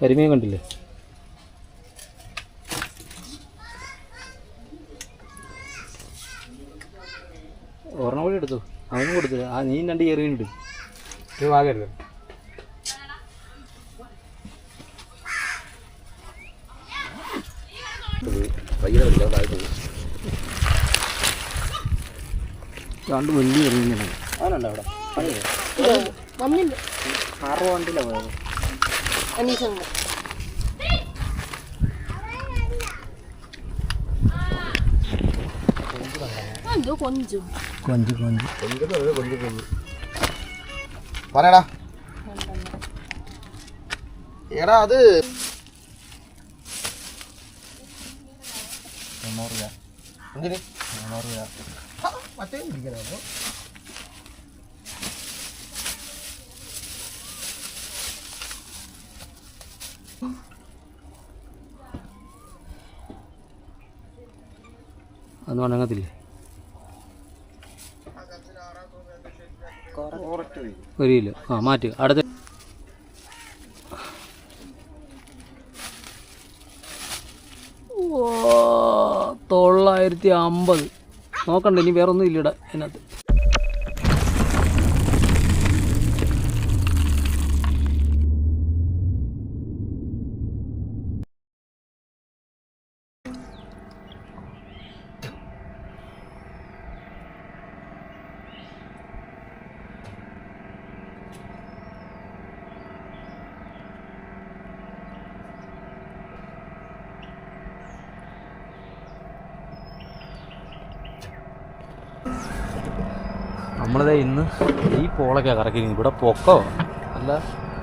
കരിമീൻ കണ്ടില്ലേ? ഒരെണ്ണം കൂടി എടുത്തു. അവനും കൊടുത്തു. ആ നീ രണ്ട് ചെറിയ ഇട്ട് ഇത് വാങ്ങരുത്. പയ്യെ കളിക്കാൻ താഴെ പോകും രണ്ട് വലിയ ചെറിയ അവനുണ്ടോ അവിടെ വന്നില്ല ആറ് വണ്ടിയിലാണ് പോയത് അനീഷങ്ങ് എന്തോ കൊഞ്ചും. കൊഞ്ച് കൊഞ്ച്. കൊഞ്ചിട്ട് കൊഞ്ചിട്ട് പറയടാ എടാ അത് തൊണ്ണൂറ് രൂപ. എന്തിന്? തൊണ്ണൂറ് രൂപ. മറ്റേ ഇരിക്കണോ. അതൊന്നും വണങ്ങത്തില്ലേ ഒരു കിലോ ആ മാറ്റുക അടുത്ത തൊള്ളായിരത്തി അമ്പത്. നോക്കണ്ട ഇനി വേറൊന്നും ഇല്ലടാ അതിനകത്ത് നമ്മളിത് ഇന്ന് ഈ പോളൊക്കെ കറക്കി. ഇവിടെ പൊക്കോ? അല്ല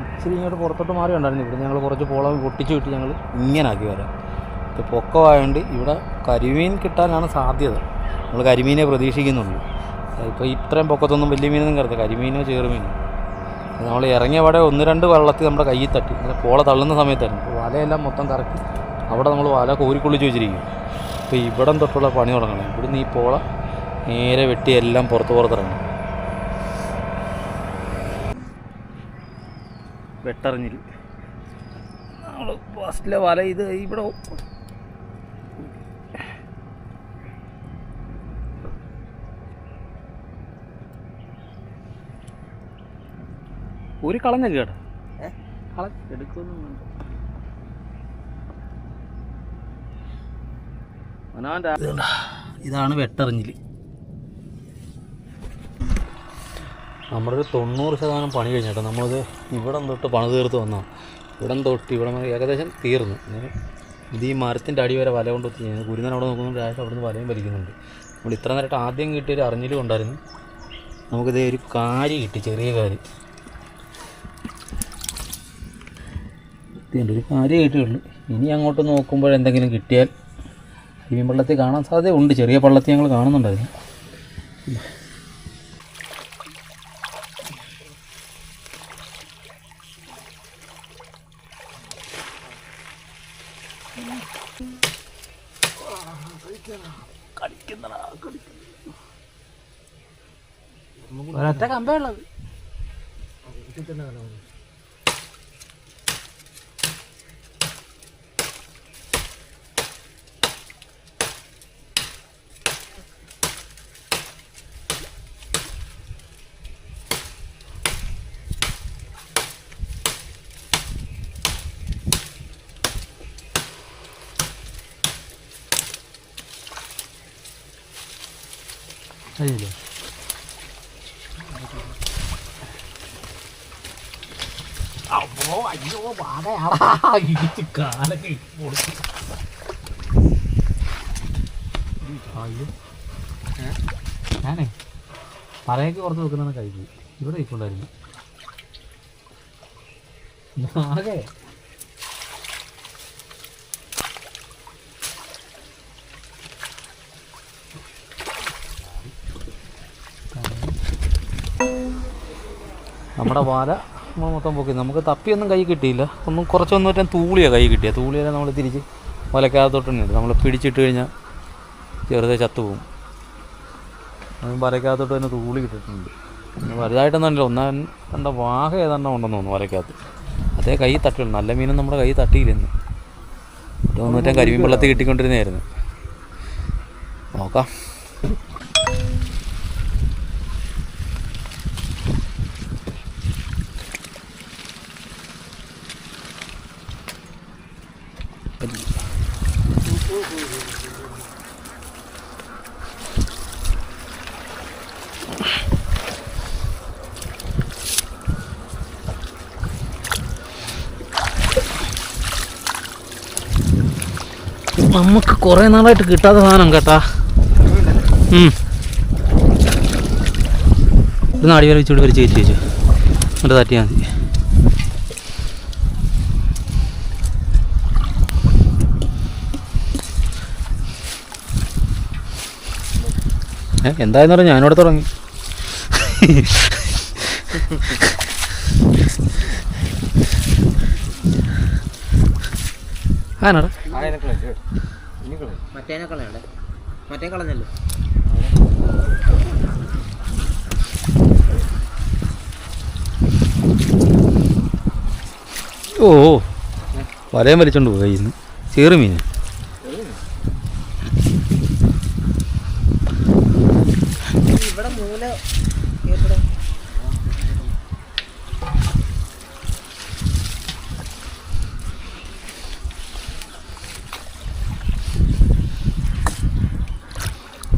ഇച്ചിരി ഇങ്ങോട്ട് പുറത്തോട്ട് മാറി ഉണ്ടായിരുന്നു ഇവിടെ ഞങ്ങൾ കുറച്ച് പോളം പൊട്ടിച്ചു വിട്ട് ഞങ്ങൾ ഇങ്ങനെ ആക്കി വരാം. ഇത് പൊക്കമായതുകൊണ്ട് ഇവിടെ കരിമീൻ കിട്ടാനാണ് സാധ്യത. നമ്മൾ കരിമീനെ പ്രതീക്ഷിക്കുന്നുള്ളൂ. ഇപ്പോൾ ഇത്രയും പൊക്കത്തൊന്നും വലിയ മീനൊന്നും കരുത് കരിമീനോ ചെറുമീനോ. നമ്മൾ ഇറങ്ങിയ അവിടെ ഒന്ന് രണ്ട് വെള്ളത്തിൽ നമ്മുടെ കയ്യിൽ തട്ടി. ഇങ്ങനെ പോള തള്ളുന്ന സമയത്തായിരുന്നു. വലയെല്ലാം മൊത്തം കറക്കി അവിടെ നമ്മൾ വല കോരിക്കൊള്ളിച്ച് വെച്ചിരിക്കും അപ്പോൾ ഇവിടം തൊട്ടുള്ള പണി തുടങ്ങണം. ഇവിടുന്ന് ഈ പോള നേരെ വെട്ടി എല്ലാം പുറത്ത് പുറത്തിറങ്ങണം. വെട്ടറിഞ്ഞിൽ നമ്മൾ ഫസ്റ്റിലെ വല ഇത് ഇവിടെ ഒരു കളഞ്ഞ കേട്ടോ കള എടുക്കൊന്നും വേണ്ട. ഇതാണ് വെട്ടറിഞ്ഞിൽ നമ്മളൊരു തൊണ്ണൂറ് ശതമാനം പണി കഴിഞ്ഞിട്ടോ നമ്മളത് ഇവിടം തൊട്ട് പണി തീർത്ത് വന്നതാണ് ഇവിടം തൊട്ട് ഇവിടെ ഏകദേശം തീർന്നു. ഇത് ഈ മരത്തിന്റെ അടി വരെ വല കൊണ്ട് ഞാൻ കുരുന്നൻ അവിടെ നോക്കുന്നുണ്ട്. രാജ അവിടെ നിന്ന് വലയും വലിക്കുന്നുണ്ട്. നമ്മൾ ഇത്ര നേരമായിട്ട് ആദ്യം കിട്ടിയൊരു അറിഞ്ഞിലും ഉണ്ടായിരുന്നു. നമുക്കിത് ഒരു കാരി കിട്ടി ചെറിയ കാരി ഒരു കാര്യം കിട്ടിയുള്ളൂ. ഇനി അങ്ങോട്ട് നോക്കുമ്പോൾ എന്തെങ്കിലും കിട്ടിയാൽ ഈ പള്ളത്തിൽ കാണാൻ സാധ്യതയുണ്ട്. ചെറിയ പള്ളത്തിൽ ഞങ്ങൾ കാണുന്നുണ്ടായിരുന്നു. ഒരൊറ്റ കമ്പേ ഉള്ളത്. അയ്യോ അപ്പോ അയ്യോ വാടയാടാ ഇടിച്ച് കാലൊക്കെ പൊളിച്ചു. അയ്യോ? ഞാനേ പറയൊക്കെ പുറത്ത് വെക്കുന്നതാണ് കഴിക്കും ഇവിടെ ഇരിപ്പുണ്ടായിരുന്നു. ആകെ നമ്മുടെ വാല നമ്മൾ മൊത്തം പൊക്കി. നമുക്ക് തപ്പിയൊന്നും കൈ കിട്ടിയില്ല. ഒന്നും കുറച്ചൊന്നും ഒറ്റ തൂളിയാണ് കൈ കിട്ടിയ. തൂളിയെല്ലാം നമ്മൾ തിരിച്ച് വലക്കകത്തോട്ടുണ്ട് നമ്മൾ പിടിച്ചിട്ട് കഴിഞ്ഞാൽ ചെറുതെ ചത്തുപോകും. അതും വലക്കകത്തോട്ട് തന്നെ തൂളി കിട്ടിയിട്ടുണ്ട് വലുതായിട്ടൊന്നും ഒന്നാൻ ഒന്നാം കണ്ട വാഹ ഏതാണ്ടോ ഉണ്ടെന്ന് തോന്നുന്നു വലയ്ക്കകത്ത് അതേ കൈ തട്ടിയുള്ളൂ നല്ല മീനും നമ്മുടെ കൈ തട്ടിയില്ലെന്ന്. ഒന്നൂറ്റം കരിമീൻ വെള്ളത്തിൽ കിട്ടിക്കൊണ്ടിരുന്നതായിരുന്നു. നോക്കാം. നമുക്ക് കുറേ നാളായിട്ട് കിട്ടാത്ത സാധനം കേട്ടാ. ഒരു നാടി വരെ വെച്ചോട് വരച്ച് കയറ്റി വെച്ചു. എന്നിട്ട് തട്ടിയാൽ മതി ഏ എന്തായെന്ന് പറഞ്ഞാൽ ഞാനിവിടെ തുടങ്ങി. ഓ വലയം വലിച്ചോണ്ട് പോയി ഇന്ന് ചേറ് മീൻ ഇവിടെ മൂല കേട്ടടോ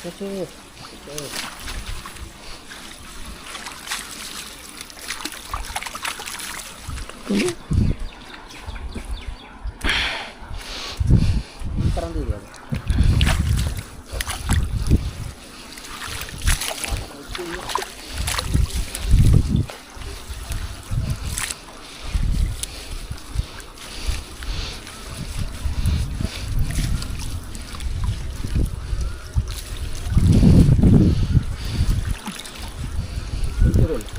ഉം. ഇങ്ങോട്ട് വെക്കടാ. ഇത്രം roll.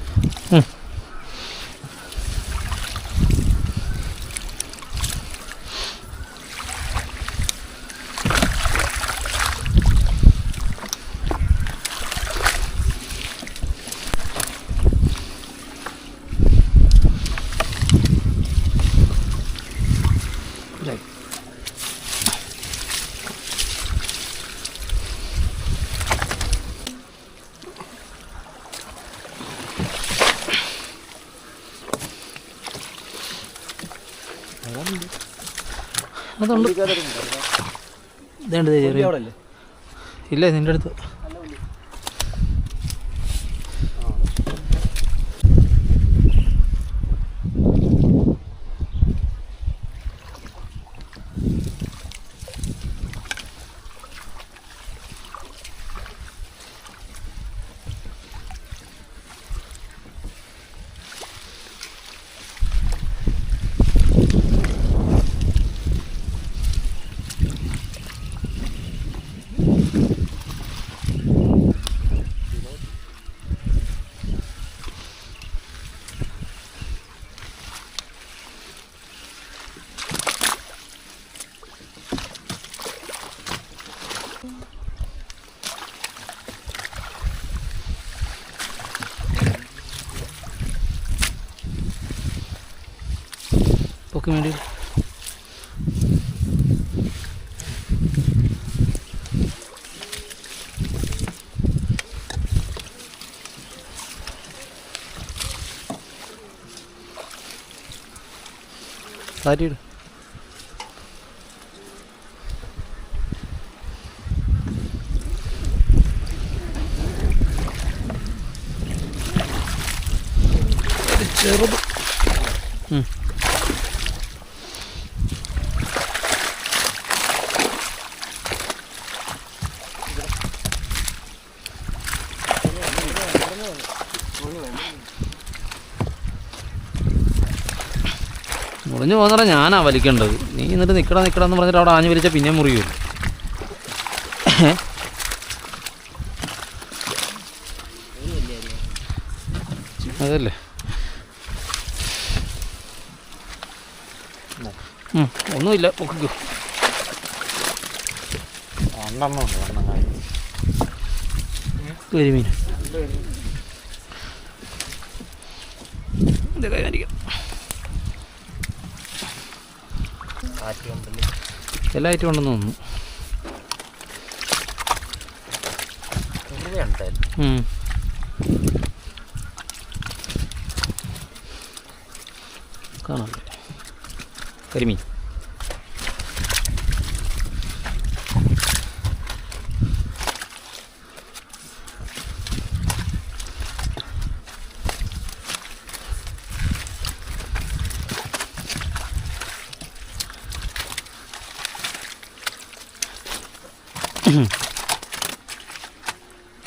അതുണ്ട്. ഇതേണ്ട ചെറിയ ഇല്ല നിന്റെ അടുത്ത്. സാരിയിട്. ചെറുത് മുറിഞ്ഞു പോകുന്ന ഞാനാ വലിക്കേണ്ടത്. നീ എന്നിട്ട് നിൽക്കണം നിൽക്കണം എന്ന് പറഞ്ഞിട്ട് അവിടെ ആഞ്ഞു വലിച്ചാൽ പിന്നെ മുറിയൂ. അതല്ലേ? ഉം, ഒന്നുമില്ല പൊക്കിക്കോ. കരിമീൻ ഇത് എല്ലാ ഐറ്റം ഉണ്ടെന്ന് തോന്നുന്നു. കാണാം. കരിമീൻ.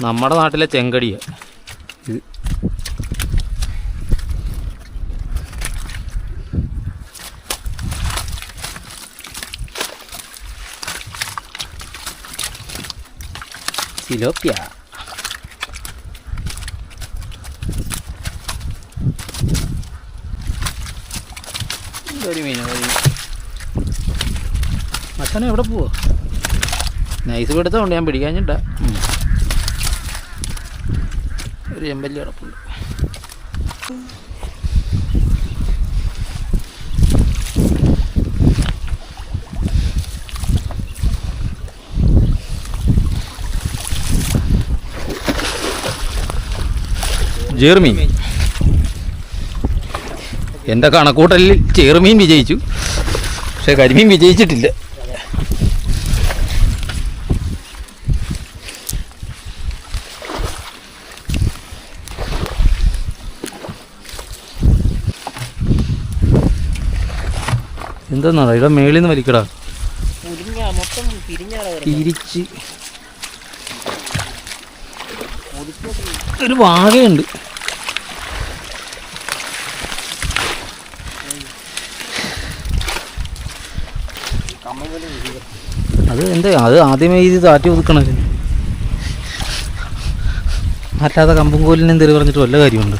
നമ്മുടെ നാട്ടിലെ ചെങ്കടിയ ഇത്. എവിടെ പോവോ? നൈസ് പിടുത്തമുണ്ട് ഞാൻ പിടിക്കാഞ്ഞിട്ട. ഒരു ചെമ്പല്ലി കിടപ്പുണ്ട് ജേർമീൻ. എന്റെ കണക്കൂട്ടലിൽ ചേർമീൻ വിജയിച്ചു. പക്ഷെ കരിമീൻ വിജയിച്ചിട്ടില്ല. എന്തെന്നാടാ ഇവിടെ മേളിൽ നിന്ന് വലിക്കടാ. തിരിച്ച് ഒരു വാകയുണ്ട് അത് എന്താ? അത് ആദ്യമേ ഇത് താറ്റി ഒതുക്കണല്ലേ അല്ലാതെ കമ്പും കോലിനെ എന്തെങ്കിലും പറഞ്ഞിട്ട് വല്ല കാര്യമുണ്ട്.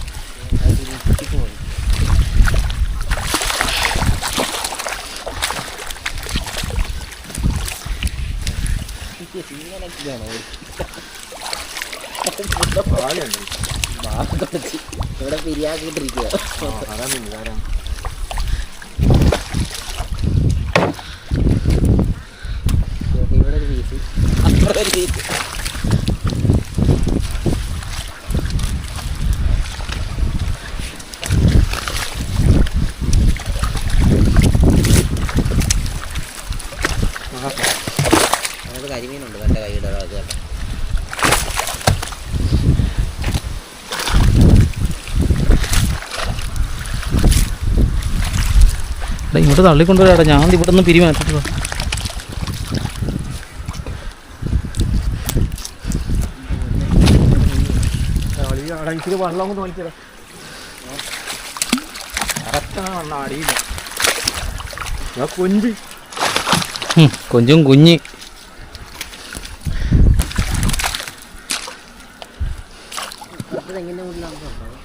ഇവിടെ പിരിയാക്കിട്ടിരിക്കുക ഇവിടെ ഒരു പീസ് അപ്പുറം ഒരു പീസ് അതിനകത്ത് കരിമീനുണ്ട് എന്റെ കൈയുടെ അത് കണ്ടോ. എടാ ഇങ്ങോട്ട് തള്ളിക്കൊണ്ടുവരാടാ ഞാൻ ഇവിടെ നിന്ന് പിരിമാറ്റിട്ട് വാ. ഇച്ചിരി വെള്ളം കൊണ്ട് വലിച്ചതാ കറക്റ്റാണ് വെള്ളം അടിയില്ല കൊഞ്ച് കൊഞ്ചും കുഞ്ഞ് ഇത് തെങ്ങിന്റെ മുകളിലാണെന്ന് തോന്നുന്നു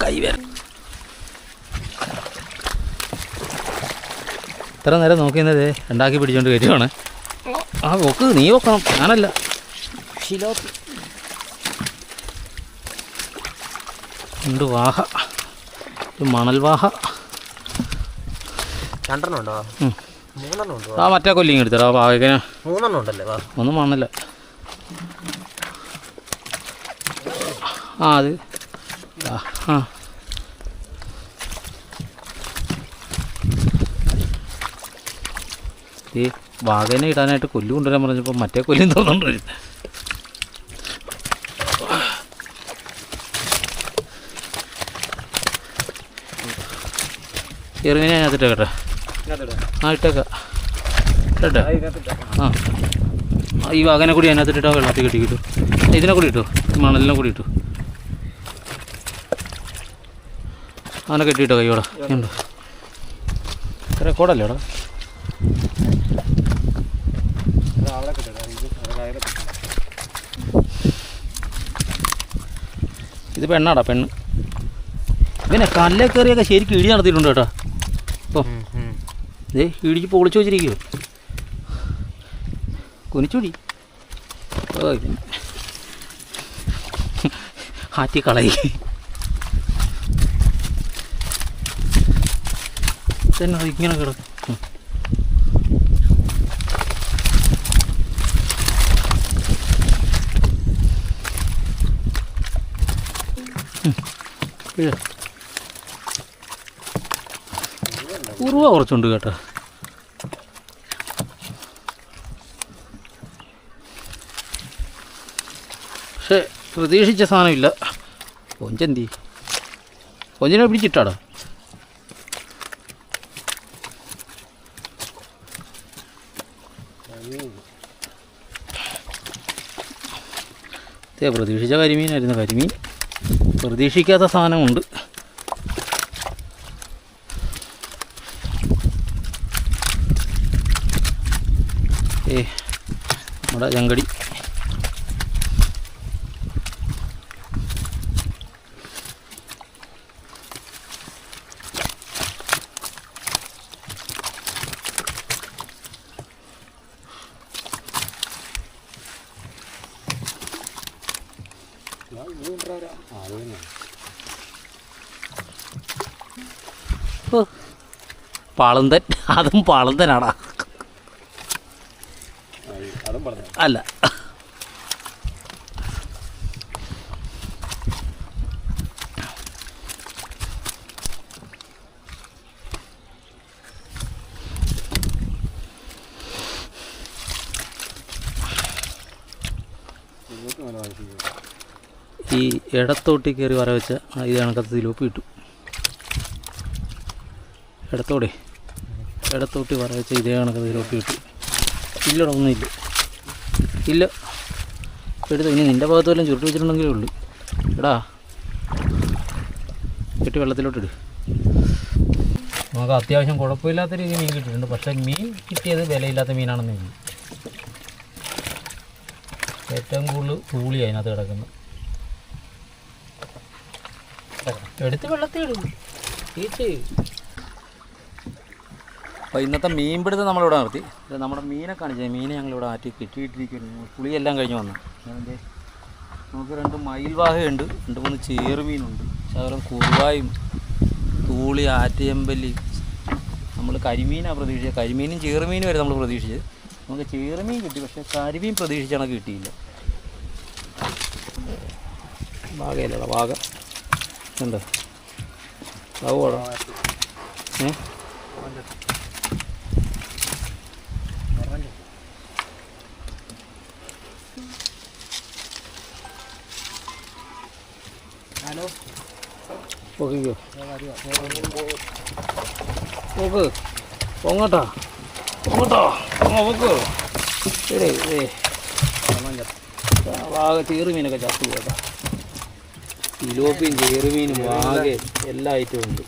കൈ വര ഇത്ര നേരം നോക്കിയത് ഉണ്ടാക്കി പിടിച്ചോണ്ട് കയറ്റുവാണ് ആ നോക്ക് നീ ഒക്കണം ഞാനല്ല. ഷിലോപ്പി ഉണ്ട് വാഹ. മണൽ വാഹ. രണ്ടെണ്ണം ഉണ്ടോ? മൂന്നെണ്ണം ഉണ്ടോ? ആ മറ്റേ കൊല്ലിങ് എടുത്തടാ ആ വാഹകന് മൂന്നെണ്ണം ഉണ്ടല്ലേ? ഒന്നും മണല്ല ആ അത്. ആ. ഈ വാഗനെ ഇടാനായിട്ട് കൊല്ലു കൊണ്ടുവരാൻ പറഞ്ഞപ്പോൾ മറ്റേ കൊല്ലും തോന്നുന്നുണ്ട്. ചെറുമീനെ അതിട്ട് കേട്ടോ. ആ ഇട്ടേക്കാം. ഇട്ടേ ആ. ഈ വാഗനെ കൂടി അതിനകത്തിട്ടോ വെള്ളത്തിൽ കെട്ടി കിട്ടും ഇതിനെ കൂടി ഇട്ടു മണലിനെ കൂടി ഇട്ടു. അവനെ കെട്ടിയിട്ടോ കൈയോടെ. ഉണ്ടോ റെക്കോർഡല്ലേ ഇത് പെണ്ണാടാ പെണ്ണ്. ഇവനെ കല്ലേ കയറിയൊക്കെ ശരിക്കും ഇടി നടത്തിയിട്ടുണ്ട് കേട്ടോ. അപ്പോൾ ഇതേ ഇടിച്ച് പൊളിച്ചു വെച്ചിരിക്കുമോ കുനിച്ചുടി. ഓ. ആറ്റി കളയി. തന്നെ ഇങ്ങനെ കിടക്കും? ഉറുവ കുറച്ചുണ്ട് കേട്ടോ. പക്ഷെ പ്രതീക്ഷിച്ച സാധനമില്ല. കൊഞ്ചെന്തി? കൊഞ്ചിനെ പിടിച്ചിട്ടാടാ. പ്രതീക്ഷിച്ച കരിമീനായിരുന്നു. കരിമീൻ. പ്രതീക്ഷിക്കാത്ത സാധനമുണ്ട്. ഏ നമ്മുടെ ജങ്കടി ഓ, പാളന്തൻ. അതും പാളന്തനാടാ. അല്ല. ഈ ഇടത്തോട്ടി കയറി വരവെച്ച ഇത് കണക്കത്ത് തിലോപ്പ് കിട്ടും ഇടത്തോടെ. ഇടത്തോട്ട് വെച്ച ഇതേ കണക്കത് ഇതിലോട്ട് കിട്ടി ഇല്ലടാ ഒന്നുമില്ല. ഇല്ല. എടുത്ത് ഇനി നിന്റെ ഭാഗത്ത് വല്ലതും ചുരുട്ടി വെച്ചിട്ടുണ്ടെങ്കിലേ ഉള്ളൂ. എടാ. കെട്ടി ഇട്. നമുക്ക് അത്യാവശ്യം കുഴപ്പമില്ലാത്ത രീതിയിൽ മീൻ കിട്ടിയിട്ടുണ്ട്. പക്ഷേ മീൻ കിട്ടിയത് വിലയില്ലാത്ത മീനാണെന്ന് എനിക്ക് ഏറ്റവും കൂടുതൽ പൂളി അതിനകത്ത് കിടക്കുന്നു. എടുത്ത് വെള്ളത്തിൽ ഇടും. തീച്ച് അപ്പോൾ ഇന്നത്തെ മീൻ പിടുത്തം നമ്മളിവിടെ നിർത്തി. നമ്മുടെ മീനെ കാണിച്ചത്. മീനെ ഞങ്ങളിവിടെ ആറ്റി കെട്ടിയിട്ടിരിക്കുന്നു. പുളിയെല്ലാം കഴിഞ്ഞ് വന്നു. അതിന്റെ നമുക്ക് രണ്ട് മയിൽവാഹയുണ്ട്. രണ്ട് മൂന്ന് ചേറുമീനുണ്ട്. ശകലം കുറുവായും തൂളി ആറ്റയമ്പലി. നമ്മൾ കരിമീനാണ് പ്രതീക്ഷിച്ചത്. കരിമീനും ചേറുമീനും വരെ നമ്മൾ പ്രതീക്ഷിച്ചത്. നമുക്ക് ചേറുമീൻ കിട്ടി. പക്ഷേ കരിമീൻ പ്രതീക്ഷിച്ചാണ് കിട്ടിയില്ല. വാഗയല്ലടാ വാഗ. എന്താ? ഏ? ഓക്കെയോ പോക്ക്. പൊങ്ങട്ടാ. പൊങ്ങട്ടോ. നോക്ക് ശരി ഏ വാഗ ചീറുമീനൊക്കെ ചത്തു കേട്ടോ ഇലോപ്പിയും ചേറുമീനും വാഗ എല്ലാ ഐറ്റവും ഉണ്ട്.